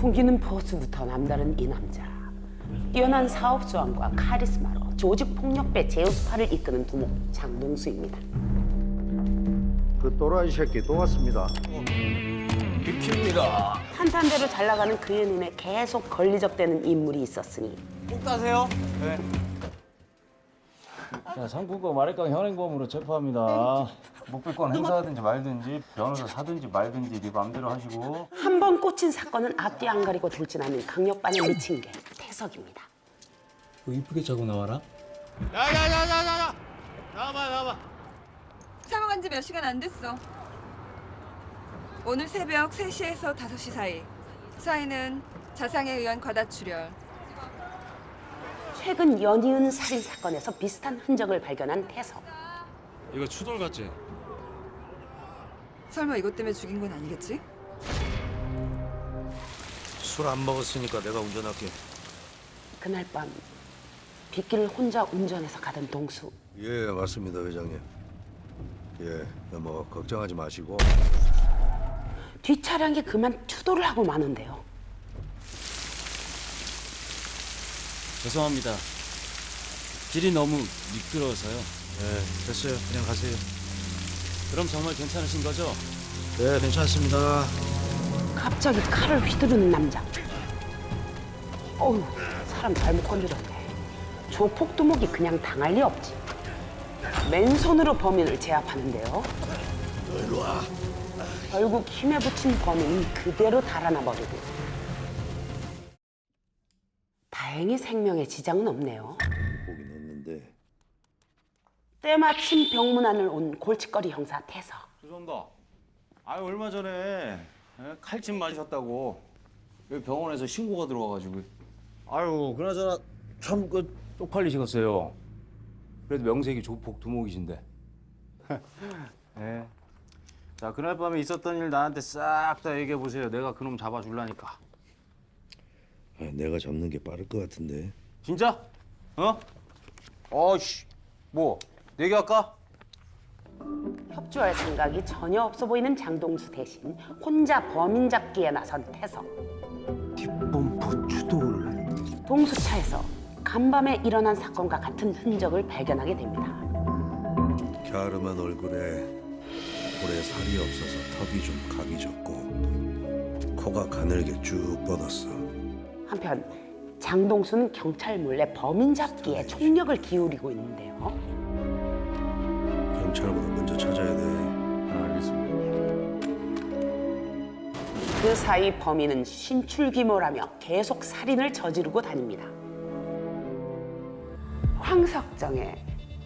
풍기는 포스부터 남다른 이 남자. 뛰어난 사업 수완과 카리스마로 조직 폭력배 제우스파를 이끄는 두목 장동수입니다. 그 또라이 새끼 또 왔습니다. 비킵니다. 탄탄대로 잘 나가는 그의 눈에 계속 걸리적대는 인물이 있었으니 꼭 따세요. 네. 자, 상품권 마력강 현행범으로 체포합니다. 묵비권 행사하든지 말든지 변호사 사든지 말든지 네 마음대로 하시고 한 번 꽂힌 사건은 앞뒤 안 가리고 돌진하는 강력반에 미친 게 태석입니다. 그 이쁘게 자고 나와라. 야야야야야야. 나와봐 나와봐. 사망한 지 몇 시간 안 됐어. 오늘 새벽 3시에서 5시 사이. 사인은 자상에 의한 과다출혈. 최근 연이은 살인 사건에서 비슷한 흔적을 발견한 태석. 이거 추돌 같지? 설마 이것 때문에 죽인 건 아니겠지? 술 안 먹었으니까 내가 운전할게. 그날 밤 빗길을 혼자 운전해서 가던 동수. 예, 맞습니다, 회장님. 예, 뭐 걱정하지 마시고. 뒷차량이 그만 추돌을 하고 마는데요. 죄송합니다. 길이 너무 미끄러워서요. 예, 됐어요. 그냥 가세요. 그럼 정말 괜찮으신 거죠? 네, 괜찮습니다. 갑자기 칼을 휘두르는 남자. 어우, 사람 잘못 건드렸네. 조폭 두목이 그냥 당할 리 없지. 맨손으로 범인을 제압하는데요. 결국 힘에 부친 범인은 그대로 달아나 버리고. 다행히 생명에 지장은 없네요. 보긴 했는데. 때마침 병문 안을 온 골칫거리 형사 태석. 죄송합니다. 아 얼마 전에 예? 칼집 맞으셨다고 여기 병원에서 신고가 들어와가지고. 아유 그나저나 참 그 쪽팔리시겠어요. 그래도 명색이 조폭 두목이신데. 네. 자 그날 밤에 있었던 일 나한테 싹 다 얘기해 보세요. 내가 그놈 잡아줄라니까. 아, 내가 잡는 게 빠를 것 같은데. 진짜? 어? 어씨 뭐 내기할까? 협조할 생각이 전혀 없어 보이는 장동수 대신 혼자 범인 잡기에 나선 태석. 뒷범퍼 추돌. 동수차에서 간밤에 일어난 사건과 같은 흔적을 발견하게 됩니다. 갸름한 얼굴에 볼에 살이 없어서 턱이 좀 각이 졌고 코가 가늘게 쭉 뻗었어. 한편 장동수는 경찰 몰래 범인 잡기에 총력을 기울이고 있는데요. 경찰보다 먼저 찾아야 돼. 알겠습니다. 그 사이 범인은 신출귀몰하며 계속 살인을 저지르고 다닙니다. 황석정의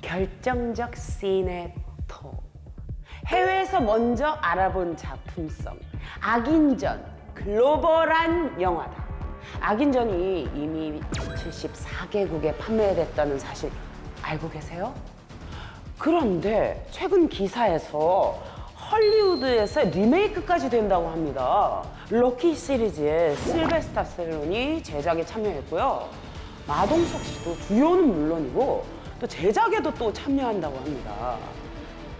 결정적 씬의부터 해외에서 먼저 알아본 작품성 악인전 글로벌한 영화다. 악인전이 이미 74개국에 판매됐다는 사실 알고 계세요? 그런데 최근 기사에서 헐리우드에서 리메이크까지 된다고 합니다. 럭키 시리즈의 실베스타 셀론이 제작에 참여했고요. 마동석 씨도 주연은 물론이고 또 제작에도 또 참여한다고 합니다.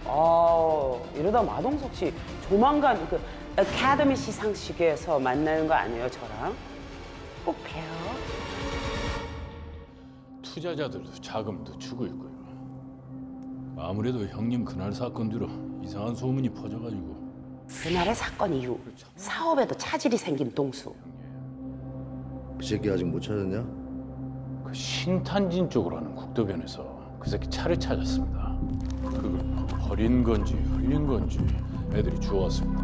아 이러다 마동석 씨 조만간 그 아카데미 시상식에서 만나는 거 아니에요 저랑? 꼭 봬요. 투자자들도 자금도 주고 있고요. 아무래도 형님 그날 사건 뒤로 이상한 소문이 퍼져가지고 그날의 사건 이후 사업에도 차질이 생긴 동수. 그 새끼 아직 못 찾았냐? 그 신탄진 쪽으로 하는 국도변에서 그 새끼 차를 찾았습니다. 그걸 버린 건지 흘린 건지 애들이 주워왔습니다.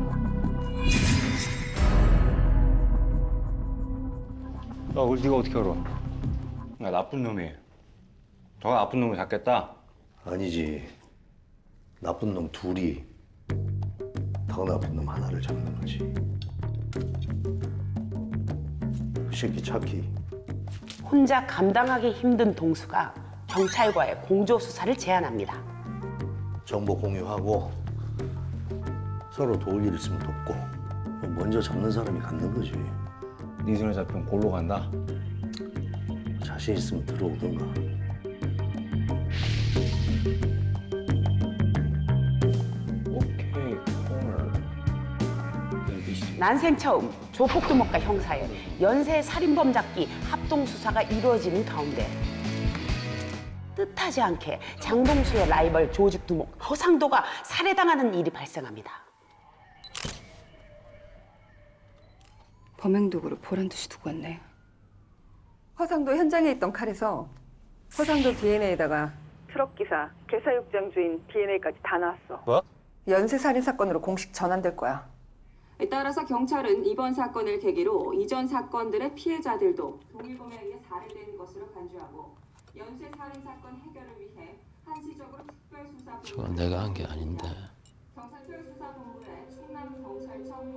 야, 우리 네가 어떻게 알아? 나 나쁜 놈이. 더 나쁜 놈을 잡겠다. 아니지. 나쁜 놈 둘이 더 나쁜 놈 하나를 잡는 거지. 그 새끼 찾기. 혼자 감당하기 힘든 동수가 경찰과의 공조 수사를 제안합니다. 정보 공유하고 서로 도울 일 있으면 돕고 먼저 잡는 사람이 갖는 거지. 네 손에 잡히면 골로 간다. 자신 있으면 들어오던가. 난생 처음 조폭두목과 형사의 연쇄 살인범 잡기 합동 수사가 이루어지는 가운데 뜻하지 않게 장동수의 라이벌 조직 두목 허상도가 살해당하는 일이 발생합니다. 범행 도구를 보란 듯이 두고 왔네. 허상도 현장에 있던 칼에서 허상도 DNA에다가 트럭 기사, 개사육장 주인 DNA까지 다 나왔어. 뭐? 연쇄 살인 사건으로 공식 전환될 거야. 따라서 경찰은 이번 사건을 계기로 이전 사건들의 피해자들도 동일범에 의해 살해된 것으로 간주하고 연쇄 살인 사건 해결을 위해 한시적으로 특별 수사본부 저건 내가 한 게 아닌데. 충남 경찰청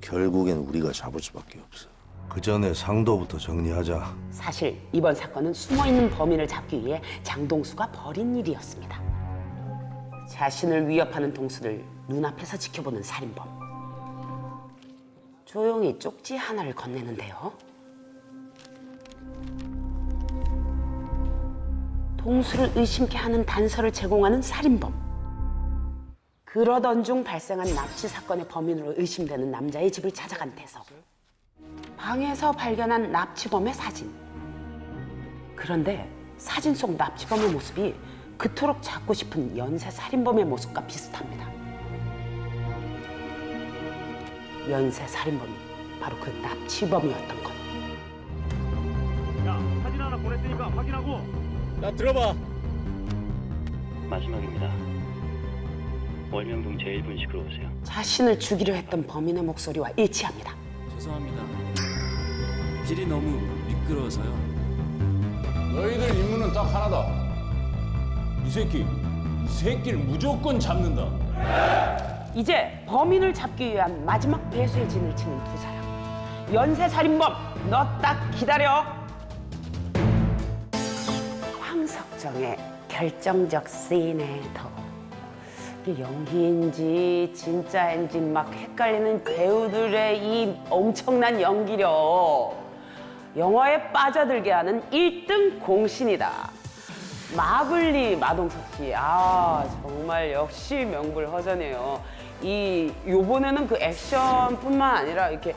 결국엔 우리가 잡을 수밖에 없어. 그 전에 상도부터 정리하자. 사실 이번 사건은 숨어 있는 범인을 잡기 위해 장동수가 벌인 일이었습니다. 자신을 위협하는 동수를 눈앞에서 지켜보는 살인범. 조용히 쪽지 하나를 건네는데요. 동수를 의심케 하는 단서를 제공하는 살인범. 그러던 중 발생한 납치 사건의 범인으로 의심되는 남자의 집을 찾아간 태석. 방에서 발견한 납치범의 사진. 그런데 사진 속 납치범의 모습이 그토록 찾고 싶은 연쇄 살인범의 모습과 비슷합니다. 연쇄 살인범이 바로 그 납치범이었던 것. 나 들어봐. 마지막입니다. 월명동 제1분식으로 오세요. 자신을 죽이려 했던 범인의 목소리와 일치합니다. 죄송합니다. 길이 너무 미끄러워서요. 너희들 임무는 딱 하나다. 이 새끼, 이 새끼를 무조건 잡는다. 이제 범인을 잡기 위한 마지막 배수의 진을 치는 두 사람. 연쇄 살인범, 너 딱 기다려. 황석정의 결정적 씬에도 이게 연기인지 진짜인지 막 헷갈리는 배우들의 이 엄청난 연기력. 영화에 빠져들게 하는 일등 공신이다. 마블리 마동석 씨, 아 정말 역시 명불허전이에요. 이 요번에는 그 액션뿐만 아니라 이렇게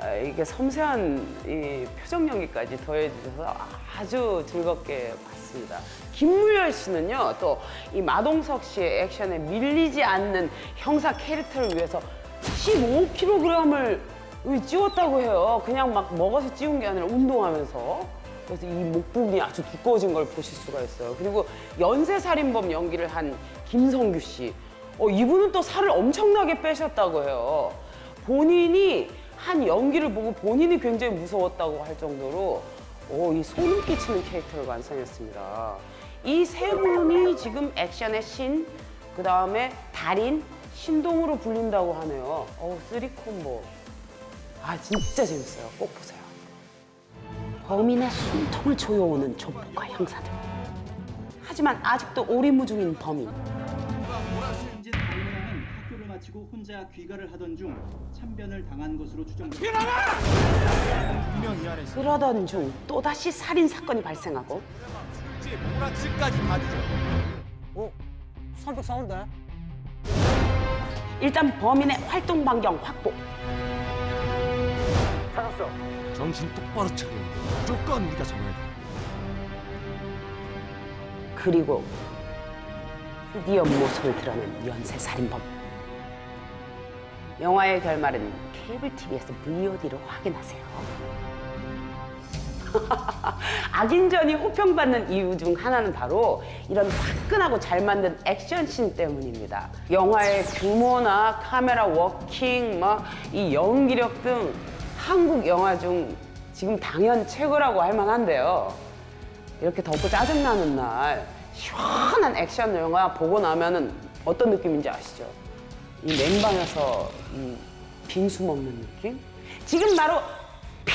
아, 이게 섬세한 이 표정 연기까지 더해주셔서 아주 즐겁게 봤습니다. 김무열 씨는요, 또 이 마동석 씨의 액션에 밀리지 않는 형사 캐릭터를 위해서 15kg을 찌웠다고 해요. 그냥 막 먹어서 찌운 게 아니라 운동하면서. 그래서 이 목 부분이 아주 두꺼워진 걸 보실 수가 있어요. 그리고 연쇄살인범 연기를 한 김성규 씨. 어, 이분은 또 살을 엄청나게 빼셨다고 해요. 본인이 한 연기를 보고 본인이 굉장히 무서웠다고 할 정도로 오, 이 소름 끼치는 캐릭터를 완성했습니다. 이 세 분이 지금 액션의 신, 그 다음에 달인, 신동으로 불린다고 하네요. 어우, 쓰리 콤보. 아, 진짜 재밌어요. 꼭 보세요. 범인의 숨통을 조여오는 조폭과 형사들. 하지만 아직도 오리무중인 범인. 마치고 혼자 귀가를 하던 중 참변을 당한 것으로 추정됩니다. 분명 이 안에 있어. 그러던 중 또다시 살인 사건이 발생하고 술집, 오락실까지 다 뒤져. 어? 선택 싸운다. 일단 범인의 활동 반경 확보. 찾았어. 정신 똑바로 차려. 무조건 우리가 잡아야 돼. 그리고 드디어 모습을 드러낸 연쇄 살인범. 영화의 결말은 케이블 TV에서 VOD로 확인하세요. 악인전이 호평받는 이유 중 하나는 바로 이런 화끈하고 잘 만든 액션씬 때문입니다. 영화의 규모나 카메라 워킹, 막 이 연기력 등 한국 영화 중 지금 당연 최고라고 할 만한데요. 이렇게 덥고 짜증나는 날 시원한 액션 영화 보고 나면은 어떤 느낌인지 아시죠? 이 냉방에서 이 빙수 먹는 느낌? 지금 바로 피!